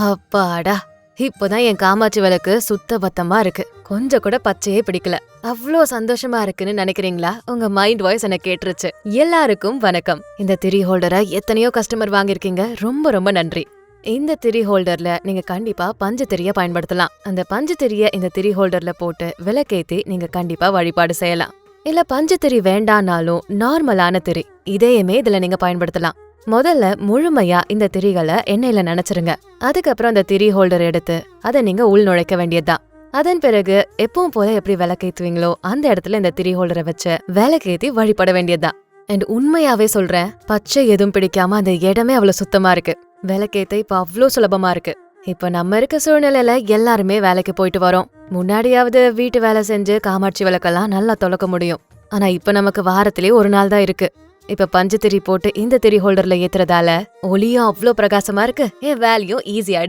அப்பாடா இப்போதான் என் காமாட்சி விளக்கு சுத்த பத்தமா இருக்கு. கொஞ்சம் கூட பச்சையே பிடிக்கல. அவ்வளோ சந்தோஷமா இருக்குன்னு நினைக்கிறீங்களா? உங்க மைண்ட் வாய்ஸ் என்ன கேட்டுருச்சு. எல்லாருக்கும் வணக்கம். இந்த திரி ஹோல்டரை எத்தனையோ கஸ்டமர் வாங்கியிருக்கீங்க. ரொம்ப ரொம்ப நன்றி. இந்த திரி ஹோல்டர்ல நீங்க கண்டிப்பா பஞ்சு திரிய பயன்படுத்தலாம். அந்த பஞ்சு திரிய இந்த திரி ஹோல்டர்ல போட்டு விளக்கேத்தி நீங்க கண்டிப்பா வழிபாடு செய்யலாம். இல்ல பஞ்சு திரி வேண்டானாலும் நார்மலான திரி இதையுமே இதுல நீங்க பயன்படுத்தலாம். முதல்ல முழுமையா இந்த திரிகளை எண்ணெயில நினைச்சிருங்க. அதுக்கப்புறம் அந்த திரி ஹோல்டர் எடுத்து அதை நீங்க உள் நுழைக்க வேண்டியதுதான். அதன் பிறகு எப்பவும் போல எப்படி விளக்கேத்துவீங்களோ அந்த இடத்துல இந்த திரி ஹோல்டரை வச்சு விளக்கேத்தி வழிபட வேண்டியதுதான். அண்ட் உண்மையாவே சொல்றேன் பச்சை எதுவும் பிடிக்காம அந்த இடமே அவ்வளவு சுத்தமா இருக்கு. விளக்கேத்த இப்ப அவ்வளோ சுலபமா இருக்கு. இப்ப நம்ம இருக்க சூழ்நிலையில எல்லாருமே வேலைக்கு போயிட்டு வரோம். முன்னாடியாவது வீட்டு வேலை செஞ்சு காமாட்சி விளக்கெல்லாம் நல்லா தொலைக்க முடியும். ஆனா இப்ப நமக்கு வாரத்திலே ஒரு நாள் தான் இருக்கு. இப்ப பஞ்சு திரி போட்டு இந்த திரி ஹோல்டர்ல ஏத்துறதால ஒளியும் அவ்வளோ பிரகாசமா இருக்கு. என் வேலையும் ஈஸி ஆயிடுச்சு.